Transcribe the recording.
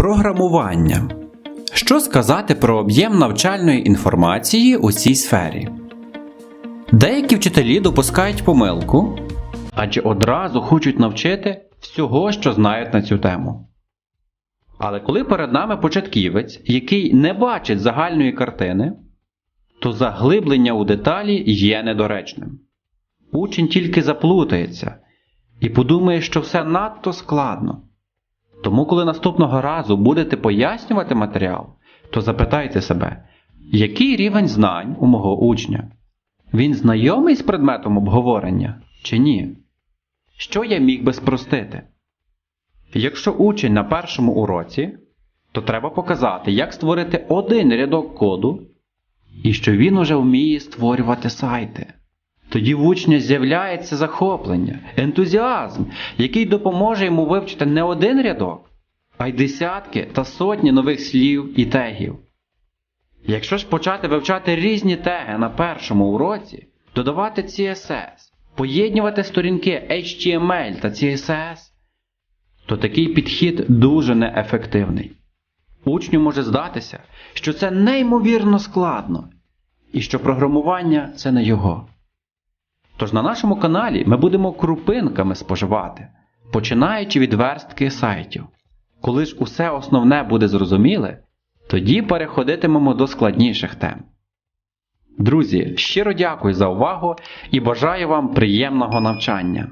Програмування. Що сказати про об'єм навчальної інформації у цій сфері? Деякі вчителі допускають помилку, адже одразу хочуть навчити всього, що знають на цю тему. Але коли перед нами початківець, який не бачить загальної картини, то заглиблення у деталі є недоречним. Учень тільки заплутається і подумає, що все надто складно. Тому, коли наступного разу будете пояснювати матеріал, то запитайте себе, який рівень знань у мого учня? Він знайомий з предметом обговорення чи ні? Що я міг би спростити? Якщо учень на першому уроці, то треба показати, як створити один рядок коду, і що він уже вміє створювати сайти. Тоді в учня з'являється захоплення, ентузіазм, який допоможе йому вивчити не один рядок, а й десятки та сотні нових слів і тегів. Якщо ж почати вивчати різні теги на першому уроці, додавати CSS, поєднувати сторінки HTML та CSS, то такий підхід дуже неефективний. Учню може здатися, що це неймовірно складно, і що програмування це не його. Тож на нашому каналі ми будемо крупинками споживати, починаючи від верстки сайтів. Коли ж усе основне буде зрозуміле, тоді переходитимемо до складніших тем. Друзі, щиро дякую за увагу і бажаю вам приємного навчання!